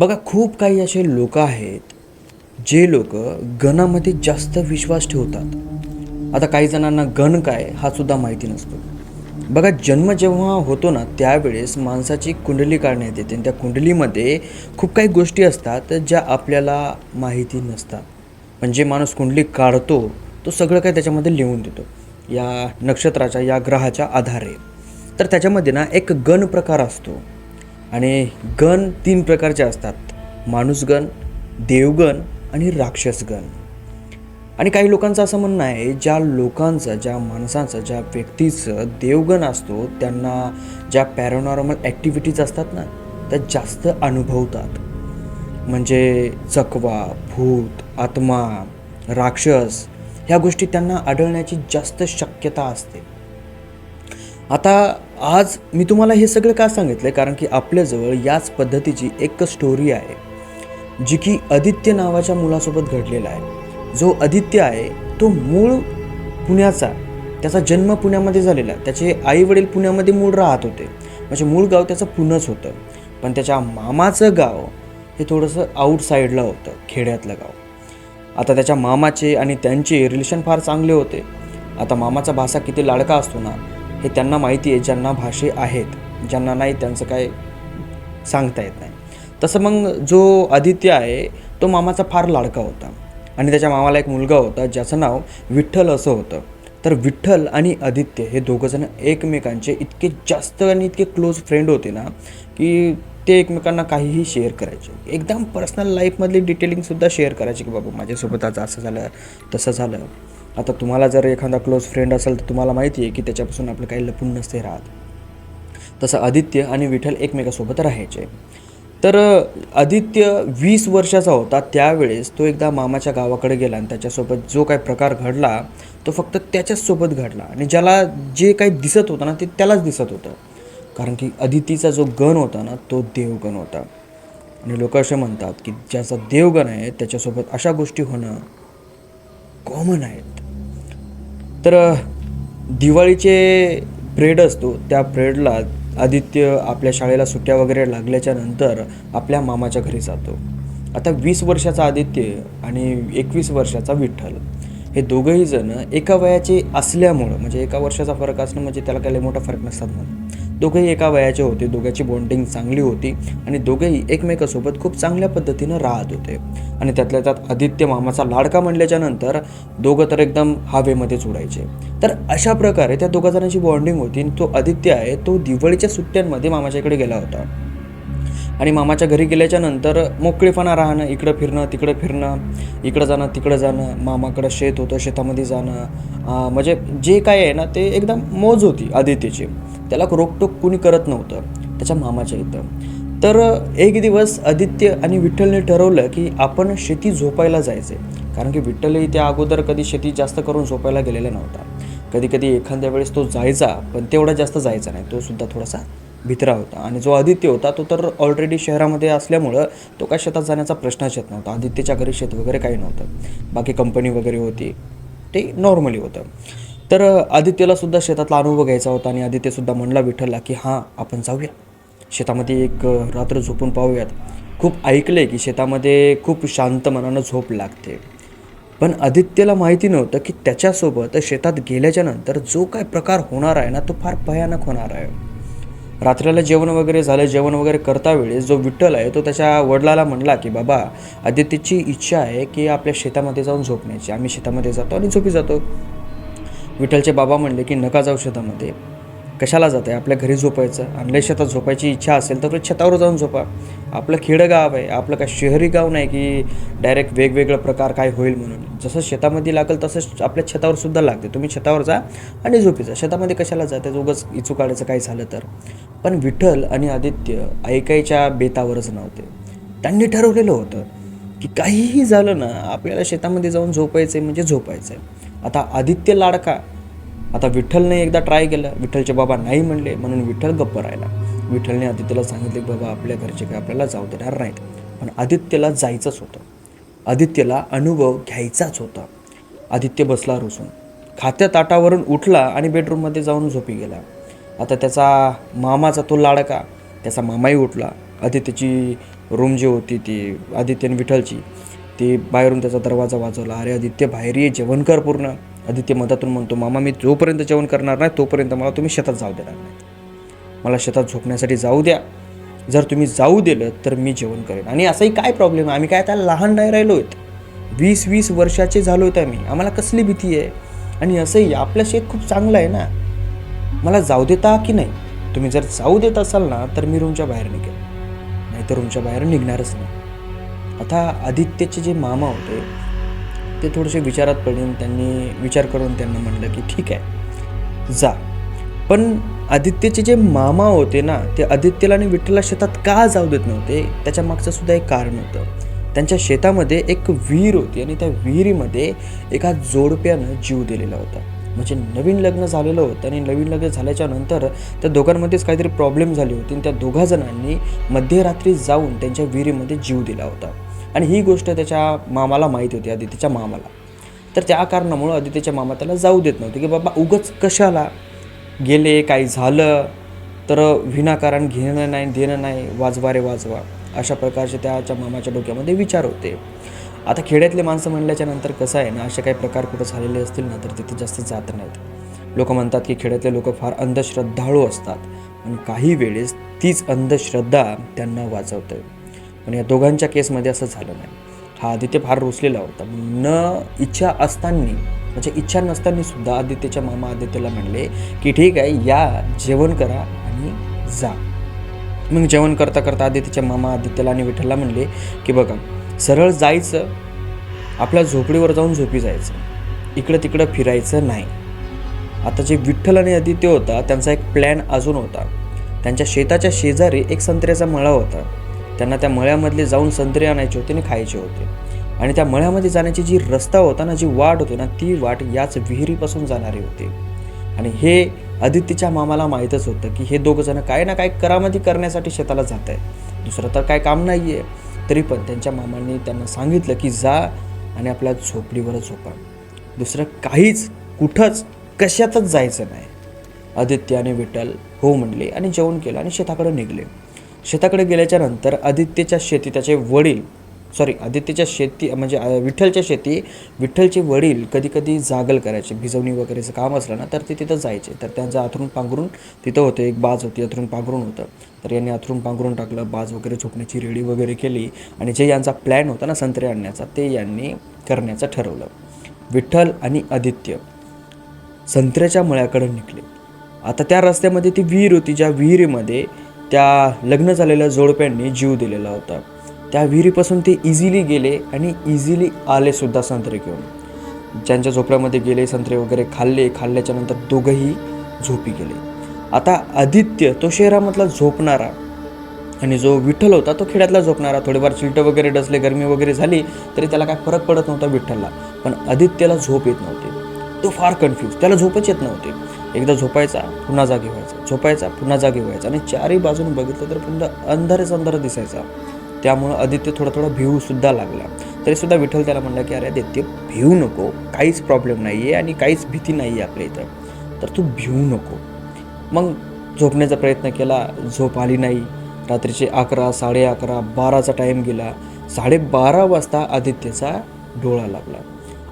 बघा खूप काही असे लोक आहेत जे लोक गणामध्ये जास्त विश्वास ठेवतात. आता काही जणांना गण काय हा सुद्धा माहिती नसतो. बघा जन्म जेव्हा होतो ना त्यावेळेस माणसाची कुंडली काढण्यात येते. आणि त्या कुंडलीमध्ये खूप काही गोष्टी असतात ज्या आपल्याला माहिती नसतात. पण जे माणूस कुंडली काढतो तो सगळं काही त्याच्यामध्ये लिहून देतो. या नक्षत्राच्या या ग्रहाच्या आधारे. तर त्याच्यामध्ये ना एक गण प्रकार असतो. आणि गण तीन प्रकारचे असतात. माणूसगण देवगण आणि राक्षसगण. आणि काही लोकांचं असं म्हणणं आहे ज्या लोकांचं ज्या माणसांचं ज्या व्यक्तीचं देवगण असतो त्यांना ज्या पॅरानॉर्मल ॲक्टिव्हिटीज असतात ना त्या जास्त अनुभवतात. म्हणजे चकवा भूत आत्मा राक्षस ह्या गोष्टी त्यांना आढळण्याची जास्त शक्यता असते. आता आज मी तुम्हाला हे सगळं का सांगितलं कारण की आपल्याजवळ याच पद्धतीची एक स्टोरी आहे जी की आदित्य नावाच्या मुलासोबत घडलेला आहे. जो आदित्य आहे तो मूळ पुण्याचा त्याचा जन्म पुण्यामध्ये झालेला. त्याचे आई वडील पुण्यामध्ये मूळ राहत होते. म्हणजे मूळ गाव त्याचं पुणंच होतं. पण त्याच्या मामाचं गाव हे थोडंसं आउटसाईडला होतं खेड्यातलं गाव. आता त्याच्या मामाचे आणि त्यांचे रिलेशन फार चांगले होते. आता मामाचा भाषा किती लाडका असतो ना हे त्यांना माहिती आहे ज्यांना भाषे आहेत ज्यांना नाही त्यांचं काय सांगता येत नाही. तसं मग जो आदित्य आहे तो मामाचा फार लाडका होता. आणि त्याच्या मामाला एक मुलगा होता ज्याचं नाव विठ्ठल असं होतं. तर विठ्ठल आणि आदित्य हे दोघंजण एकमेकांचे इतके जास्त आणि इतके क्लोज फ्रेंड होते ना की ते एकमेकांना काहीही शेअर करायचे. एकदम पर्सनल लाईफमधली डिटेलिंगसुद्धा शेअर करायचे की बाबा माझ्यासोबत आज असं झालं तसं झालं. आता तुम्हाला जर एखादा क्लोज फ्रेंड असेल तर तुम्हाला माहिती आहे की त्याच्यापासून आपलं काही लपून नसते राहत. तसं आदित्य आणि विठ्ठल एकमेकासोबत राहायचे. तर आदित्य वीस वर्षाचा होता. त्यावेळेस तो एकदा मामाच्या गावाकडे गेला आणि त्याच्यासोबत जो काही प्रकार घडला तो फक्त त्याच्याचसोबत घडला. आणि ज्याला जे काही दिसत होतं ना ते त्यालाच दिसत होतं. कारण की अदितीचा जो गण होता ना तो देवगण होता. आणि लोक असे म्हणतात की ज्याचा देवगण आहे त्याच्यासोबत अशा गोष्टी होणं कॉमन आहेत तर दिवाळीचे प्रेड असतो. त्या प्रेडला आदित्य आपल्या शाळेला सुट्ट्या वगैरे लागल्याच्या नंतर आपल्या मामाच्या घरी जातो. आता वीस वर्षाचा आदित्य आणि एकवीस वर्षाचा विठ्ठल हे दोघंही जण एका वयाचे असल्यामुळं म्हणजे एका वर्षाचा फरक असणं म्हणजे त्याला काही मोठा फरक नसतात म्हणून दोघंही एका वयाचे होते. दोघांची बॉन्डिंग चांगली होती आणि दोघेही एकमेकासोबत खूप चांगल्या पद्धतीनं राहत होते. आणि त्यातल्या त्यात आदित्य मामाचा लाडका म्हणल्याच्या नंतर दोघं तर एकदम हवेमध्येच उडायचे. तर अशा प्रकारे त्या दोघा जणांची बॉन्डिंग होती आणि तो आदित्य आहे तो दिवाळीच्या सुट्ट्यांमध्ये मामाच्या इकडे गेला होता. आणि मामाच्या घरी गेल्याच्यानंतर मोकळेपणा राहणं इकडं फिरणं तिकडं फिरणं इकडं जाणं तिकडं जाणं मामाकडं शेत होतं शेतामध्ये जाणं म्हणजे जे काय आहे ना ते एकदम मोज होती आदित्यची. त्याला रोकटोक कुणी करत नव्हतं त्याच्या मामाच्या इथं. तर एक दिवस आदित्य आणि विठ्ठलने ठरवलं की आपण शेती झोपायला जायचे. कारण की विठ्ठलही त्या अगोदर कधी शेती जास्त करून झोपायला गेलेला नव्हता. कधी कधी एखाद्या वेळेस तो जायचा पण तेवढा जास्त जायचा नाही. तो सुद्धा थोडासा भित्रा होता. आणि जो आदित्य होता तो तर ऑलरेडी शहरामध्ये असल्यामुळं तो काय शेतात जाण्याचा प्रश्नच येत नव्हता. आदित्यच्या घरी शेत वगैरे काही नव्हतं. बाकी कंपनी वगैरे होती. ते नॉर्मली होतं. तर आदित्यला सुद्धा शेतातला अनुभव घ्यायचा होता आणि आदित्यसुद्धा म्हणला विठ्ठलला की हां आपण जाऊया. शेतामध्ये एक रात्र झोपून पाहूयात. खूप ऐकलं आहे की शेतामध्ये खूप शांत मनानं झोप लागते. पण आदित्यला माहिती नव्हतं की त्याच्यासोबत शेतात गेल्याच्यानंतर जो काय प्रकार होणार आहे ना तो फार भयानक होणार आहे. रात्रीला जेवण वगैरे झालं जेवण वगैरे करता वेळेस जो विठ्ठल आहे तो त्याच्या वडिलाला म्हणला की बाबा आदित्यची इच्छा आहे की आपल्या शेतामध्ये जाऊन झोपण्याची आम्ही शेतामध्ये जातो आणि झोपी जातो. विठ्ठलचे बाबा म्हणले की नका जाऊ शेतामध्ये. कशाला जात आहे आपल्या घरी झोपायचं. आणल्या शेतात झोपायची इच्छा असेल तर छतावर जाऊन झोपा. आपलं खेडं आहे. आपलं काय शहरी गाव नाही की डायरेक्ट वेगवेगळं प्रकार काय होईल म्हणून. जसं शेतामध्ये लागेल तसंच आपल्या छतावर सुद्धा लागते. तुम्ही छतावर जा आणि झोपी जा. शेतामध्ये कशाला जाते उगंच इचू काढायचं काही झालं तर. पण विठ्ठल आणि आदित्य ऐकायच्या बेतावरच नव्हते. त्यांनी ठरवलेलं होतं की काहीही झालं ना आपल्याला शेतामध्ये जाऊन झोपायचं आहे म्हणजे झोपायचं आहे आता आदित्य लाडका आता विठ्ठलने एकदा ट्राय केलं. विठ्ठलचे बाबा नाही म्हणले म्हणून विठ्ठल गप्प राहिला. विठ्ठलने आदित्यला सांगितले की बाबा आपल्या घरचे काय आपल्याला जाऊ देणार नाहीत. पण आदित्यला जायचंच होतं. आदित्यला अनुभव घ्यायचाच होता. आदित्य बसला रुसून. खात्या ताटावरून उठला आणि बेडरूममध्ये जाऊन झोपी गेला. आता त्याचा मामाचा तो लाडका त्याचा मामाही उठला. आदित्यची रूम जी होती ती आदित्य आणि विठ्ठलची ते बाहेरून त्याचा दरवाजा वाजवला. अरे आदित्य बाहेर ये जेवण कर पूर्ण. आदित्य मधातून म्हणतो मामा मी जोपर्यंत जेवण करणार नाही तोपर्यंत मला तुम्ही शेतात जाऊ देणार नाही. मला शेतात झोपण्यासाठी जाऊ द्या. जर तुम्ही जाऊ दिलं तर मी जेवण करेन. आणि असंही काय प्रॉब्लेम आहे? आम्ही काय आता लहान नाही राहिलो आहेत? वीस वीस वर्षाचे झालो आहेत आम्ही. आम्हाला कसली भीती आहे? आणि असंही आपलं शेत खूप चांगलं आहे ना? मला जाऊ देता की नाही? तुम्ही जर जाऊ देत असाल ना तर मी रूमच्या बाहेर निघेल. नाहीतर रूमच्या बाहेर निघणारच नाही. आता आदित्यचे जे मामा होते ते थोडेसे विचारात पडून त्यांनी विचार करून त्यांना म्हणलं की ठीक आहे जा. पण आदित्यचे जे मामा होते ना ते आदित्यला आणि विठ्ठला शेतात का जाऊ देत नव्हते त्याच्या मागचं सुद्धा एक कारण होतं. त्यांच्या शेतामध्ये एक विहीर होती आणि त्या विहिरीमध्ये एका जोडप्यानं जीव दिलेला होता. म्हणजे नवीन लग्न झालेलं होतं आणि नवीन लग्न झाल्याच्यानंतर त्या दोघांमध्येच काहीतरी प्रॉब्लेम झाली होती आणि त्या दोघा जणांनी मध्यरात्री जाऊन त्यांच्या विहिरीमध्ये जीव दिला होता. आणि ही गोष्ट त्याच्या मामाला माहीत होती आदित्यच्या मामाला. तर त्या कारणामुळं आदित्यच्या मामा त्याला जाऊ देत नव्हते की बाबा उगच कशाला? गेले काही झालं तर विनाकारण घेणं नाही देणं नाही वाजवा रे वाजवा अशा प्रकारचे त्याच्या मामाच्या डोक्यामध्ये विचार होते. आता खेड्यातले माणसं म्हणल्याच्या नंतर कसं आहे ना असे काही प्रकार कुठं झालेले असतील ना तर तिथे जास्त जात नाहीत. लोक म्हणतात की खेड्यातले लोक फार अंधश्रद्धाळू असतात आणि काही वेळेस तीच अंधश्रद्धा त्यांना वाचवते पण या दोघांच्या केसमध्ये असं झालं नाही. हा आदित्य फार रुसलेला होता. न इच्छा असताना म्हणजे इच्छा नसताना सुद्धा आदित्यच्या मामा आदित्यला म्हणले की ठीक आहे या जेवण करा आणि जा. मग जेवण करता करता आदित्यच्या मामा आदित्यला आणि विठ्ठलला म्हणले की बघा सरळ जायचं आपल्या झोपडीवर जाऊन झोपी जायचं. इकडं तिकडं फिरायचं नाही. आता जे विठ्ठल आणि आदित्य होता त्यांचा एक प्लॅन अजून होता. त्यांच्या शेताच्या शेजारी एक संत्र्याचा मळा होता. त्यांना त्या मळ्यामधले जाऊन संत्रे आणायचे होते आणि खायचे होते. आणि त्या मळ्यामध्ये जाण्याची जी रस्ता होता ना जी वाट होती ना ती वाट याच विहिरीपासून जाणारी होती. आणि हे आदित्यच्या मामाला माहीतच होतं की हे दोघं जण काय ना काय करामती करण्यासाठी शेताला जात आहे दुसरं तर काय काम नाही आहे तरी पण त्यांच्या मामांनी त्यांना सांगितलं की जा आणि आपल्या झोपडीवरच झोपा. दुसरं काहीच कुठंच कशातच जायचं नाही. आदित्य आणि विठ्ठल हो म्हणले आणि जेवण केलं आणि शेताकडे निघले. शेताकडे गेल्याच्यानंतर आदित्यच्या शेती त्याचे वडील सॉरी आदित्यच्या शेती म्हणजे विठ्ठलच्या शेती विठ्ठलचे वडील कधी कधी जागल करायचे भिजवणी वगैरेचं काम असलं ना तर ते तिथं जायचे. तर त्यांचं आथरून पांघरून तिथं होतं एक बाज होती आथरून पांघरून होतं. तर यांनी आथरून पांघरून टाकलं बाज वगैरे झोपण्याची रेडी वगैरे केली आणि जे यांचा प्लॅन होता ना संत्रे आणण्याचा ते यांनी करण्याचं ठरवलं. विठ्ठल आणि आदित्य संत्र्याच्या मळ्याकडे निघले. आता त्या रस्त्यामध्ये ती विहीर होती ज्या विहिरीमध्ये त्या लग्न झालेल्या जोडप्यांनी जीव दिलेला होता. त्या विहिरीपासून ते इझिली गेले आणि इझिली आले सुद्धा संत्रे घेऊन. ज्यांच्या झोपड्यामध्ये गेले संत्रे वगैरे खाल्ले खाल्ल्याच्या नंतर दोघंही झोपी गेले. आता आदित्य तो शहरामधला झोपणारा आणि जो विठ्ठल होता तो खेड्यातला झोपणारा. थोडेफार चिलटं वगैरे डसले गरमी वगैरे झाली तरी त्याला काय फरक पडत नव्हता विठ्ठलला. पण आदित्यला झोप येत नव्हती. तो फार कन्फ्यूज त्याला झोपच येत नव्हते. एकदा झोपायचा पुन्हा जागी व्हायचा. झोपायचा पुन्हा जागी व्हायचा. आणि चारही बाजूने बघितलं तर पुन्हा अंधारच अंधार दिसायचा. त्यामुळं आदित्य थोडा थोडा भिवूसुद्धा लागला. तरीसुद्धा विठ्ठल त्याला म्हणला की अरे आदित्य भिवू नको. काहीच प्रॉब्लेम नाही आहे आणि काहीच भीती नाही आहे आपल्या इथं. तर तू भिवू नको. मग झोपण्याचा प्रयत्न केला. झोप आली नाही. रात्रीचे अकरा साडे अकरा बाराचा टाईम गेला. साडेबारा वाजता आदित्यचा डोळा लागला.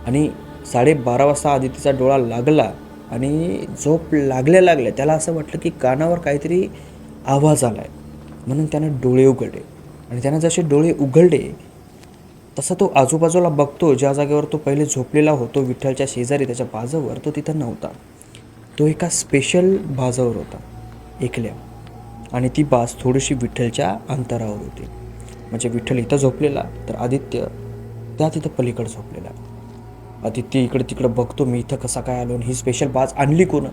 आणि साडेबारा वाजता आदित्यचा डोळा लागला आणि झोप लागल्या लागल्या त्याला असं वाटलं की कानावर काहीतरी आवाज आला आहे म्हणून त्यानं डोळे उघडले. आणि त्यानं जसे डोळे उघडले तसा तो आजूबाजूला बघतो ज्या जागेवर तो पहिले झोपलेला होतो विठ्ठलच्या शेजारी त्याच्या बाजावर तो तिथं नव्हता. तो एका स्पेशल बाजावर होता एकल्या. आणि ती बाज थोडीशी विठ्ठलच्या अंतरावर होती. म्हणजे विठ्ठल इथं झोपलेला तर आदित्य त्या तिथं पलीकडे झोपलेला. आदित्य इकडं तिकडं बघतो मी इथं कसा काय आलो आणि ही स्पेशल बाज आणली कोण?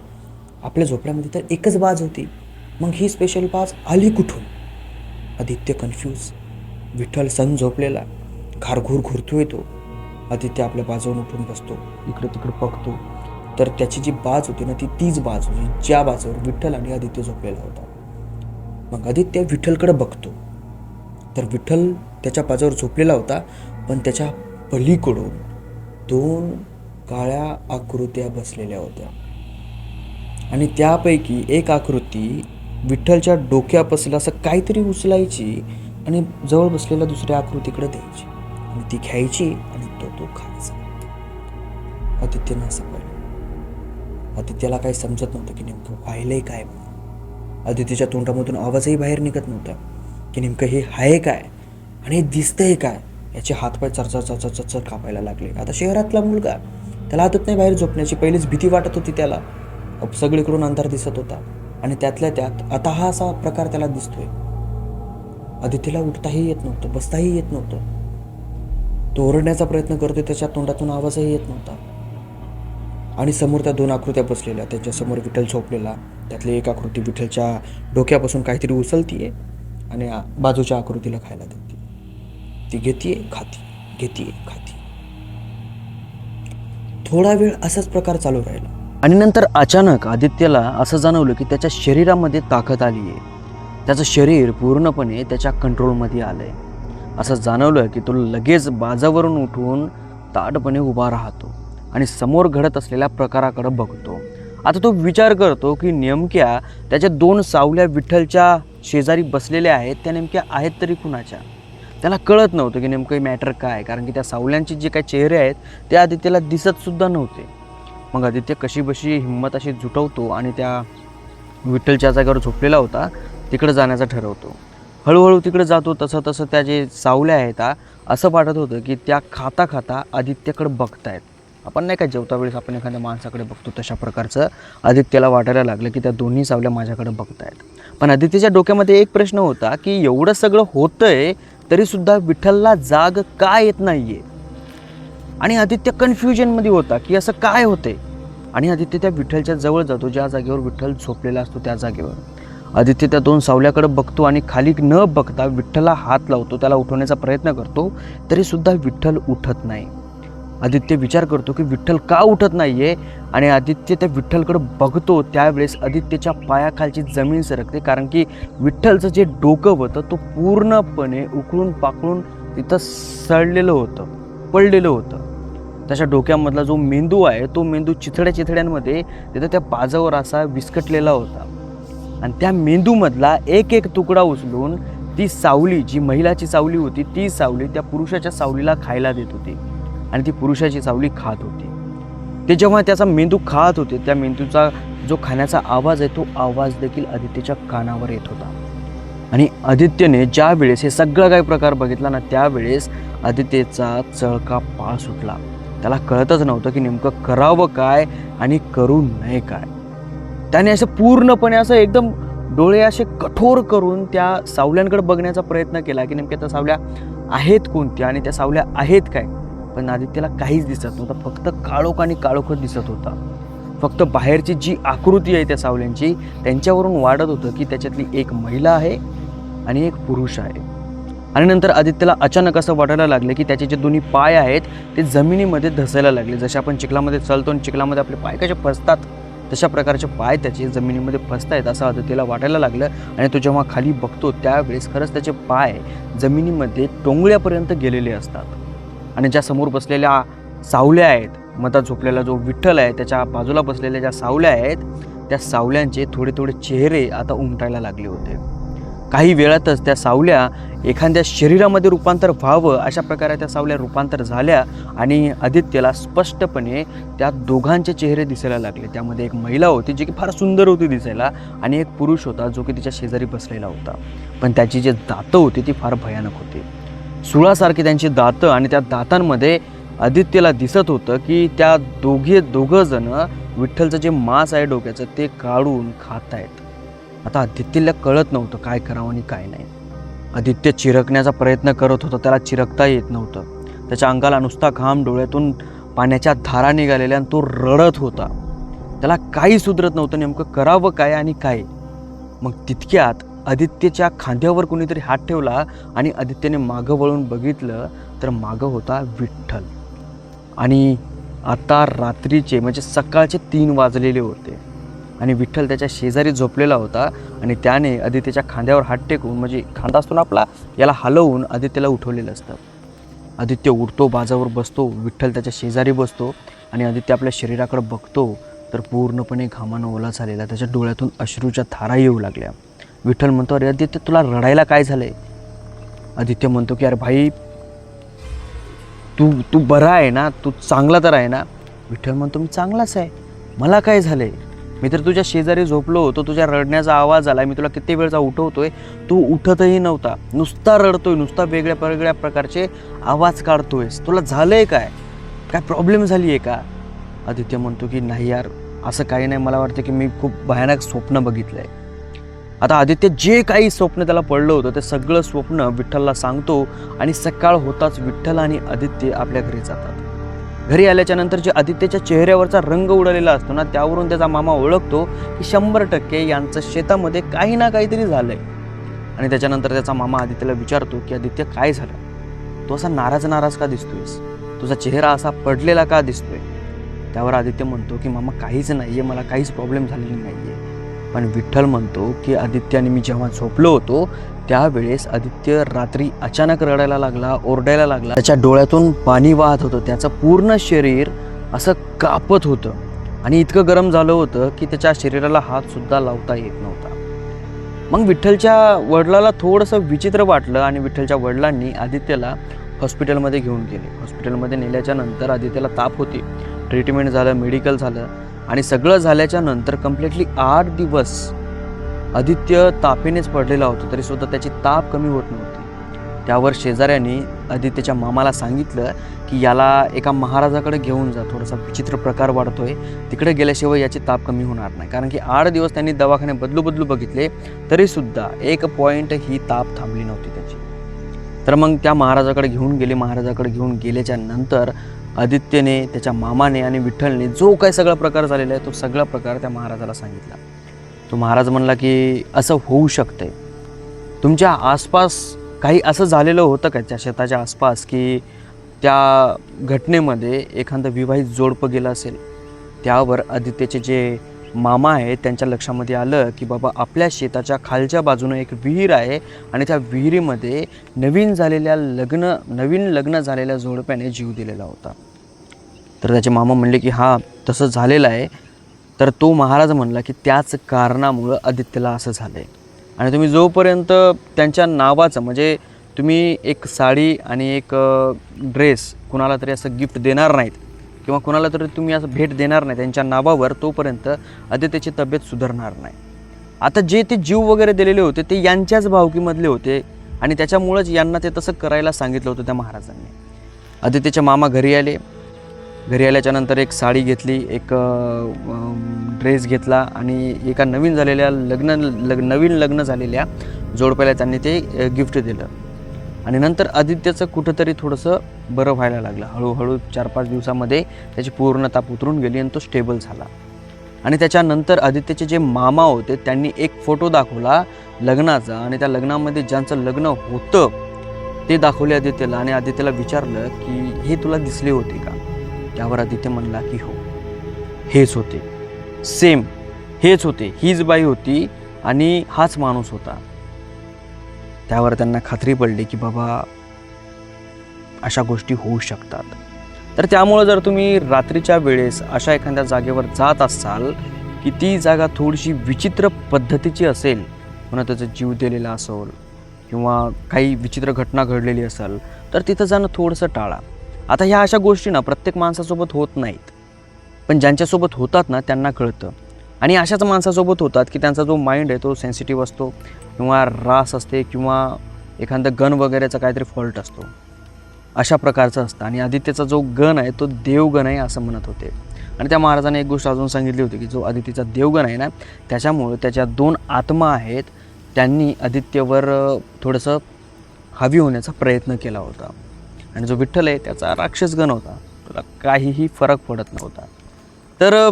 आपल्या झोपड्यामध्ये तर एकच बाज होती. मग ही स्पेशल बाज आली कुठून? आदित्य कन्फ्यूज विठ्ठल सण झोपलेला. घारघूर घुरतोय तो. आदित्य आपल्या बाजून उठून बसतो. इकडे तिकडे बघतो. तर त्याची जी बाज होती ना ती तीच बाज होती. ज्या बाजूवर विठ्ठल आणि आदित्य झोपलेला होता. मग आदित्य विठ्ठलकडे बघतो. तर विठ्ठल त्याच्या बाजूवर झोपलेला होता पण त्याच्या पलीकडून दोन काळ्या आकृत्या बसलेल्या होत्या. आणि त्यापैकी एक आकृती विठ्ठलच्या डोक्यापासून असं काहीतरी उचलायची आणि जवळ बसलेल्या दुसऱ्या आकृतीकडे द्यायची. आणि ती घ्यायची आणि तो तो खायचा. आदित्यनं असं पाहिलं. आदित्याला काही समजत नव्हतं की नेमकं व्हायलंय काय आदित्यच्या तोंडामधून आवाजही बाहेर निघत नव्हता की नेमकं हे आहे काय आणि हे दिसतंय काय. याचे हातपाय चरचर चरचर चरचर कापायला लागले. आता शहरातला मुलगा त्याला आदत नाही बाहेर झोपण्याची. पहिलीच भीती वाटत होती त्याला. सगळीकडून अंधार दिसत होता. आणि त्यातल्या त्यात आता हा असा प्रकार त्याला दिसतोय. आदितीला उठताही येत नव्हतं बसताही येत नव्हतं. तो ओरडण्याचा प्रयत्न करतोय त्याच्या तोंडातून आवाजही येत नव्हता. आणि समोर त्या दोन आकृत्या बसलेल्या त्याच्यासमोर विठ्ठल झोपलेला. त्यातली एक आकृती विठ्ठलच्या डोक्यापासून काहीतरी उचलतीये आणि बाजूच्या आकृतीला खायला देते. ती घेतीये खाती घेतीये खाती. थोडा वेळ असाच प्रकार चालू राहिला. आणि नंतर अचानक आदित्यला असं जाणवलं की त्याच्या शरीरामध्ये ताकद आली आहे त्याचं शरीर पूर्णपणे त्याच्या कंट्रोलमध्ये आलं आहे असं जाणवलं की तो लगेच बाजावरून उठून ताटपणे उभा राहतो आणि समोर घडत असलेल्या प्रकाराकडे बघतो. आता तो विचार करतो की नेमक्या त्याच्या दोन सावल्या विठ्ठलच्या शेजारी बसलेल्या आहेत त्या नेमक्या आहेत तरी कुणाच्या? त्याला कळत नव्हतं की नेमकं मॅटर काय कारण की त्या सावल्यांचे जे काही चेहरे आहेत ते आदित्यला दिसतसुद्धा नव्हते. मग आदित्य कशीबशी हिंमत अशी जुटवतो आणि त्या विठ्ठलच्या जागेवर झोपलेला होता तिकडे जाण्याचा ठरवतो. हळूहळू तिकडे जातो तसं तसं त्या जे सावल्या आहेत असं वाटत होतं की त्या खाता खाता आदित्यकडे बघतायत. आपण नाही का जेवता वेळेस आपण एखाद्या माणसाकडे बघतो तशा प्रकारचं आदित्यला वाटायला लागलं की त्या दोन्ही सावल्या माझ्याकडे बघतायत. पण आदित्यच्या डोक्यामध्ये एक प्रश्न होता की एवढं सगळं होतंय तरीसुद्धा विठ्ठलला जाग का येत नाही आहे आणि आदित्य कन्फ्युजनमध्ये होता की असं काय होते? आणि आदित्य त्या विठ्ठलच्या जवळ जातो ज्या जागेवर विठ्ठल झोपलेला असतो त्या जागेवर. आदित्य त्या दोन सावल्याकडे बघतो आणि खाली न बघता विठ्ठलला हात लावतो त्याला उठवण्याचा प्रयत्न करतो तरीसुद्धा विठ्ठल उठत नाही. आदित्य विचार करतो की विठ्ठल का उठत नाही आहे आणि आदित्य त्या विठ्ठलकडे बघतो त्यावेळेस आदित्यच्या पायाखालची जमीन सरकते. कारण की विठ्ठलचं जे डोकं होतं तो पूर्णपणे उकळून पाकळून तिथं सडलेलं होतं पडलेलं होतं. त्याच्या डोक्यामधला जो मेंदू आहे तो मेंदू चिथड्या चिथड्यांमध्ये तिथं त्या बाजावर असा विस्कटलेला होता. आणि त्या मेंदूमधला एक एक तुकडा उचलून ती सावली जी महिलाची सावली होती ती सावली त्या पुरुषाच्या सावलीला खायला देत होती. आणि ती पुरुषाची सावली खात होती. ते जेव्हा त्याचा मेंदू खात होते त्या मेंदूचा जो खाण्याचा आवाज आहे तो आवाज देखील आदित्यच्या कानावर येत होता. आणि आदित्यने ज्या वेळेस हे सगळं काही प्रकार बघितला ना त्यावेळेस आदित्यचा चळका पाळ सुटला. त्याला कळतच नव्हतं की नेमकं करावं काय आणि करू नये काय. त्याने असं पूर्णपणे असं एकदम डोळे असे कठोर करून त्या सावल्यांकडे बघण्याचा प्रयत्न केला की नेमक्या त्या सावल्या आहेत कोणत्या आणि त्या सावल्या आहेत काय? पण आदित्यला काहीच दिसत नव्हतं. फक्त काळोख आणि काळोखच दिसत होता. फक्त बाहेरची जी आकृती आहे त्या सावल्यांची त्यांच्यावरून वाढत होतं की त्याच्यातली एक महिला आहे आणि एक पुरुष आहे. आणि नंतर आदित्यला अचानक असं वाटायला लागलं की त्याचे जे दोन्ही पाय आहेत ते जमिनीमध्ये धसायला लागले. जसे आपण चिखलामध्ये चालतो आणि चिखलामध्ये आपले पाय कसे फसतात तशा प्रकारचे पाय त्याचे जमिनीमध्ये फसतायत असं आदित्यला वाटायला लागलं. आणि तो जेव्हा खाली बघतो त्यावेळेस खरंच त्याचे पाय जमिनीमध्ये टोंगळ्यापर्यंत गेलेले असतात. आणि ज्या समोर बसलेल्या सावल्या आहेत मधात झोपलेला जो विठ्ठल आहे त्याच्या बाजूला बसलेल्या ज्या सावल्या आहेत त्या सावल्यांचे थोडे थोडे चेहरे आता उमटायला लागले होते. काही वेळातच त्या सावल्या एखाद्या शरीरामध्ये रूपांतर व्हावं अशा प्रकारे त्या सावल्या रूपांतर झाल्या आणि आदित्यला स्पष्टपणे त्या दोघांचे चेहरे दिसायला लागले. त्यामध्ये एक महिला होती जी की फार सुंदर होती दिसायला आणि एक पुरुष होता जो की तिच्या शेजारी बसलेला होता. पण त्याची जी दातं होती ती फार भयानक होती. सुळासारखी त्यांची दातं आणि त्या दातांमध्ये आदित्यला दिसत होतं की त्या दोघे दोघं जण विठ्ठलचं जे मांस आहे डोक्याचं ते काढून खात आहेत आता आदित्यला कळत नव्हतं काय करावं आणि काय नाही. आदित्य चिरकण्याचा प्रयत्न करत होता त्याला चिरकता येत नव्हतं. त्याच्या अंगाला नुसता घाम डोळ्यातून पाण्याच्या धारा निघालेल्या आणि तो रडत होता. त्याला काही सुधरत नव्हतं नेमकं करावं काय आणि काय. मग तितक्यात आदित्यच्या खांद्यावर कोणीतरी हात ठेवला आणि आदित्यने मागं वळून बघितलं तर मागं होता विठ्ठल. आणि आता रात्रीचे म्हणजे सकाळचे तीन वाजलेले होते. आणि विठ्ठल त्याच्या शेजारी झोपलेला होता आणि त्याने आदित्यच्या खांद्यावर हात टेकून म्हणजे खांदा असतो ना आपला याला हलवून आदित्यला उठवलेलं असतं. आदित्य उठतो बाजावर बसतो विठ्ठल त्याच्या शेजारी बसतो आणि आदित्य आपल्या शरीराकडे बघतो तर पूर्णपणे घामानं ओला झालेला त्याच्या डोळ्यातून अश्रूच्या धारा येऊ लागल्या. विठ्ठल म्हणतो अरे आदित्य तुला रडायला काय झालंय? आदित्य म्हणतो की अरे भाई तू तू बरा आहे ना तू चांगला तर आहे ना. विठ्ठल म्हणतो मी चांगलाच आहे. मला काय झालंय? मी तर तुझ्या शेजारी झोपलो होतो तुझ्या रडण्याचा आवाज आला मी तुला किती वेळचा उठवतोय? तू उठतही नव्हता. नुसता रडतोय नुसता वेगळ्या वेगळ्या प्रकारचे आवाज काढतोयस. तुला झालंय काय? काय प्रॉब्लेम झाली आहे का? आदित्य म्हणतो की नाही यार असं काही नाही. मला वाटतं की मी खूप भयानक स्वप्न बघितलं आहे आता आदित्य जे काही स्वप्न त्याला पडलं होतं ते सगळं स्वप्न विठ्ठलला सांगतो आणि सकाळ होताच विठ्ठल आणि आदित्य आपल्या घरी जातात. घरी आल्याच्यानंतर जे आदित्यच्या चेहऱ्यावरचा रंग उडालेला असतो ना त्यावरून त्याचा मामा ओळखतो की शंभर टक्के यांचं शेतामध्ये काही ना काहीतरी झालंय. आणि त्याच्यानंतर त्याचा मामा आदित्यला विचारतो की आदित्य काय झालं? तू असा नाराज नाराज का दिसतोयस? तुझा चेहरा असा पडलेला का दिसतोय? त्यावर आदित्य म्हणतो की मामा काहीच नाही आहे मला काहीच प्रॉब्लेम झालेली नाही आहे पण विठ्ठल म्हणतो की आदित्याने मी जेव्हा झोपलो होतो त्यावेळेस आदित्य रात्री अचानक रडायला लागला ओरडायला लागला. त्याच्या डोळ्यातून पाणी वाहत होतं. त्याचं पूर्ण शरीर असं कापत होतं. आणि इतकं गरम झालं होतं की त्याच्या शरीराला हातसुद्धा लावता येत नव्हता. मग विठ्ठलच्या वडिलाला थोडंसं विचित्र वाटलं आणि विठ्ठलच्या वडिलांनी आदित्यला हॉस्पिटलमध्ये घेऊन गेले. हॉस्पिटलमध्ये नेल्याच्या नंतर आदित्यला ताप होती. ट्रीटमेंट झालं मेडिकल झालं. आणि सगळं झाल्याच्यानंतर कम्प्लिटली आठ दिवस आदित्य तापेनेच पडलेला होता तरी सुद्धा त्याची ताप कमी होत नव्हती. त्यावर शेजाऱ्यांनी आदित्यच्या मामाला सांगितलं की याला एका महाराजाकडे घेऊन जा थोडासा विचित्र प्रकार वाढतोय तिकडे गेल्याशिवाय याची ताप कमी होणार नाही. कारण की आठ दिवस त्यांनी दवाखाने बदलू बदलू बघितले तरीसुद्धा एक पॉईंट ही ताप थांबली नव्हती त्याची. तर मग त्या महाराजाकडे घेऊन गेले महाराजाकडे घेऊन गेल्याच्यानंतर आदित्यने त्याच्या मामाने आणि विठ्ठलने जो काय सगळा प्रकार झालेला आहे तो सगळा प्रकार त्या महाराजाला सांगितला. तो महाराज म्हणला की असं होऊ शकतंय. तुमच्या आसपास काही असं झालेलं होतं का त्या शेताच्या आसपास की त्या घटनेमध्ये एखादं विवाहित जोडपं गेलं असेल? त्यावर आदित्यचे जे मामा आहेत त्यांच्या लक्षामध्ये आलं की बाबा आपल्या शेताच्या खालच्या बाजूनं एक विहीर आहे आणि त्या विहिरीमध्ये नवीन झालेल्या लग्न नवीन लग्न झालेल्या जोडप्याने जीव दिलेला होता. तर त्याचे मामा म्हणले की हा तसं झालेलं आहे. तर तो महाराज म्हणला की त्याच कारणामुळं आदित्यला असं झालं आहे आणि तुम्ही जोपर्यंत त्यांच्या नावाचं म्हणजे तुम्ही एक साडी आणि एक ड्रेस कुणाला तरी असं गिफ्ट देणार नाहीत किंवा कुणाला तरी तुम्ही असं भेट देणार नाही त्यांच्या नावावर तोपर्यंत आदित्यची तब्येत सुधारणार नाही. आता जे ते जीव वगैरे दिलेले होते ते यांच्याच भावकीमधले होते आणि त्याच्यामुळंच यांना ते तसं करायला सांगितलं होतं त्या महाराजांनी. आदित्यच्या मामा घरी आले. घरी आल्याच्यानंतर एक साडी घेतली एक ड्रेस घेतला आणि एका नवीन झालेल्या लग्न लग नवीन लग्न झालेल्या जोडप्याला त्यांनी ते गिफ्ट दिलं. आणि नंतर आदित्यचं कुठंतरी थोडंसं बरं व्हायला लागलं. हळूहळू चार पाच दिवसामध्ये त्याची पूर्ण ताप उतरून गेली आणि तो स्टेबल झाला. आणि त्याच्यानंतर आदित्यचे जे मामा होते त्यांनी एक फोटो दाखवला लग्नाचा आणि त्या लग्नामध्ये ज्यांचं लग्न होतं ते दाखवले आदित्यला आणि आदित्यला विचारलं की हे तुला दिसले होते का? त्यावर आदित्य म्हणला की हो. हेच होते. सेम हेच होते. हीच बाई होती आणि हाच माणूस होता. त्यावर त्यांना खात्री पडली की बाबा अशा गोष्टी होऊ शकतात. तर त्यामुळं जर तुम्ही रात्रीच्या वेळेस अशा एखाद्या जागेवर जात असाल की ती जागा थोडीशी विचित्र पद्धतीची असेल म्हणून त्याचा जीव दिलेला असेल किंवा काही विचित्र घटना घडलेली असेल तर तिथं जाणं थोडंसं टाळा. आता ह्या अशा गोष्टी ना प्रत्येक माणसासोबत होत नाहीत. पण ज्यांच्यासोबत होतात ना त्यांना कळतं. आणि अशाच माणसासोबत होतात की त्यांचा जो माइंड आहे तो सेन्सिटिव्ह असतो किंवा रास असते किंवा एखादा गन वगैरेचा काहीतरी फॉल्ट असतो. अशा प्रकारचं असतं. आणि आदित्यचा जो गण आहे तो देवगण आहे असं म्हणत होते. आणि त्या महाराजाने एक गोष्ट अजून सांगितली होती की जो आदित्यचा देवगण आहे ना त्याच्यामुळं त्याच्या दोन आत्मा आहेत त्यांनी आदित्यवर थोडंसं हवी होण्याचा प्रयत्न केला होता. आणि जो विठ्ठल आहे त्याचा राक्षसगण होता. त्याला काहीही फरक पडत नव्हता. तर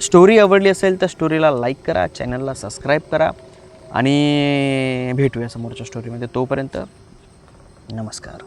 स्टोरी आवडली असेल तर स्टोरीला लाईक करा चॅनलला सबस्क्राईब करा आणि भेटूया समोरच्या स्टोरीमध्ये तोपर्यंत नमस्कार.